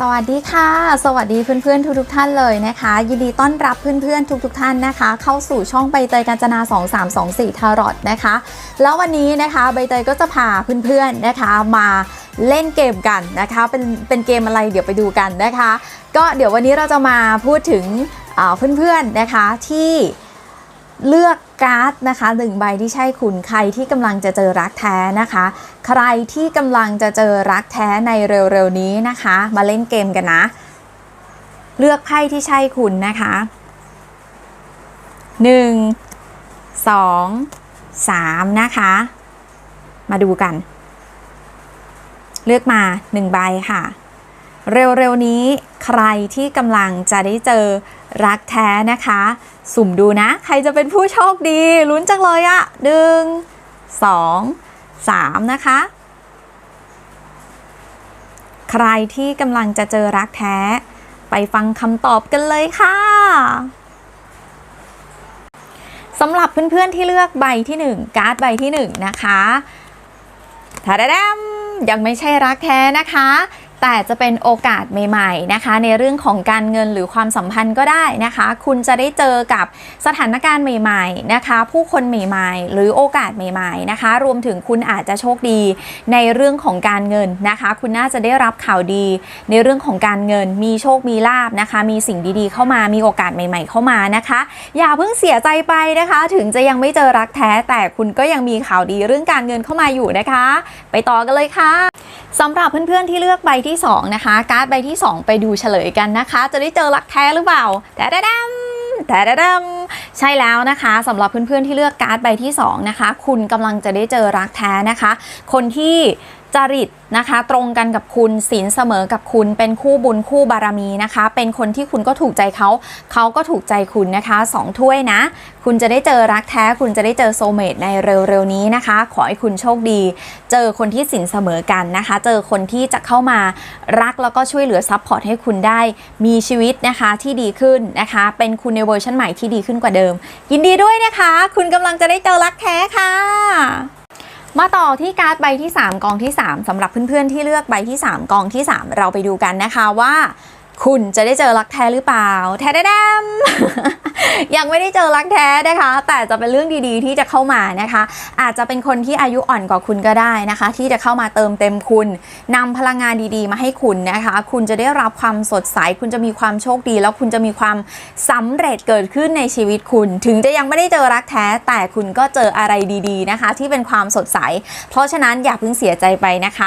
สวัสดีค่ะ สวัสดีเพื่อนๆทุกๆท่านเลยนะคะ ยินดีต้อนรับเพื่อนๆทุกๆท่านนะคะ เข้าสู่ช่องใบเตยกาญจนา 2324ทารอตนะคะ แล้ววันนี้นะคะใบเตยก็จะพาเพื่อนๆนะคะมาเล่นเกมกันนะคะ เป็นเป็นเกมอะไรเดี๋ยวไปดูกันนะคะ ก็เดี๋ยววันนี้เราจะมาพูดถึงอ่าเพื่อนๆนะคะที่ เลือกการ์ดนะคะหนึ่งใบที่ใช่คุณใครที่กำลังจะเจอรักแท้นะคะ ใครที่กำลังจะเจอรักแท้ในเร็วๆนี้นะคะ มาเล่นเกมกันนะ เลือกไพ่ที่ใช่คุณนะคะหนึ่งสองสามนะคะ มาดูกัน เลือกมาหนึ่งใบค่ะ เร็วๆนี้ใครที่กำลังจะได้เจอ รักแท้นะคะ สุ่มดูนะ ใครจะเป็นผู้โชคดีลุ้นจังเลยอะหนึ่งสองสามนะคะ ใครที่กำลังจะเจอรักแท้ ไปฟังคำตอบกันเลยค่ะสำหรับเพื่อนๆที่เลือกใบที่ 1 การ์ดใบที่ 1 นะคะทาดาดมยังไม่ใช่รักแท้นะคะ แต่จะเป็นโอกาสใหม่ ๆนะคะ ในเรื่องของการเงินหรือความสัมพันธ์ก็ได้นะคะ คุณจะได้เจอกับสถานการณ์ใหม่ ๆนะคะ ผู้คนใหม่ๆ หรือโอกาสใหม่ๆนะคะ รวมถึงคุณอาจจะโชคดีในเรื่องของการเงินนะคะ คุณน่าจะได้รับข่าวดี ในเรื่องของการเงิน มีโชคมีลาบนะคะ มีสิ่งดีๆ เข้ามามีโอกาสใหม่ ๆ เข้ามานะคะ อย่าเพิ่งเสียใจไปนะคะ ถึงจะยังไม่เจอรักแท้แต่คุณก็ยังมีข่าวดีเรื่องการเงินเข้ามาอยู่นะคะ ไปต่อกันเลยค่ะ สำหรับเพื่อนๆที่เลือกใบที่ 2 นะคะ การ์ดใบที่ 2 ไปดูเฉลยกันนะคะ จะได้เจอรักแท้หรือเปล่าแต่ดดำแต่ดำใช่แล้วนะคะสำหรับเพื่อนๆที่เลือกการ์ดใบที่ 2 นะคะ คุณกำลังจะได้เจอรักแท้นะคะ คนที่จริตนะคะ ตรงกันกับคุณศีลเสมอกับคุณเป็นคู่บุญคู่บารมีนะคะ เป็นคนที่คุณก็ถูกใจเขา เขาก็ถูกใจคุณนะคะสองถ้วยนะ คุณจะได้เจอรักแท้ คุณจะได้เจอโซเมตในเร็วๆนี้นะคะ ขอให้คุณโชคดี เจอคนที่สินเสมอกันนะคะ เจอคนที่จะเข้ามารักแล้วก็ช่วยเหลือซัพพอร์ตให้คุณได้ มีชีวิตนะคะที่ดีขึ้นนะคะ เป็นคุณในเวอร์ชันใหม่ที่ดีขึ้นกว่าเดิม ยินดีด้วยนะคะ คุณกำลังจะได้เจอรักแท้ค่ะ มาต่อที่การ์ดใบที่ 3 กองที่ 3สำหรับเพื่อนๆที่เลือกใบที่ 3 กองที่ 3 เราไปดูกันนะคะว่า คุณจะได้เจอรักแท้หรือเปล่า แท้แดมยังไม่ได้เจอรักแท้นะคะ แต่จะเป็นเรื่องดีๆที่จะเข้ามานะคะ อาจจะเป็นคนที่อายุอ่อนกว่าคุณก็ได้นะคะ ที่จะเข้ามาเติมเต็มคุณนำพลังงานดีๆ มาให้คุณนะคะ คุณจะได้รับความสดใส คุณจะมีความโชคดี แล้วคุณจะมีความสำเร็จเกิดขึ้นในชีวิตคุณ ถึงจะยังไม่ได้เจอรักแท้ แต่คุณก็เจออะไรดีๆนะคะ ที่เป็นความสดใส เพราะฉะนั้นอย่าเพิ่งเสียใจไปนะคะ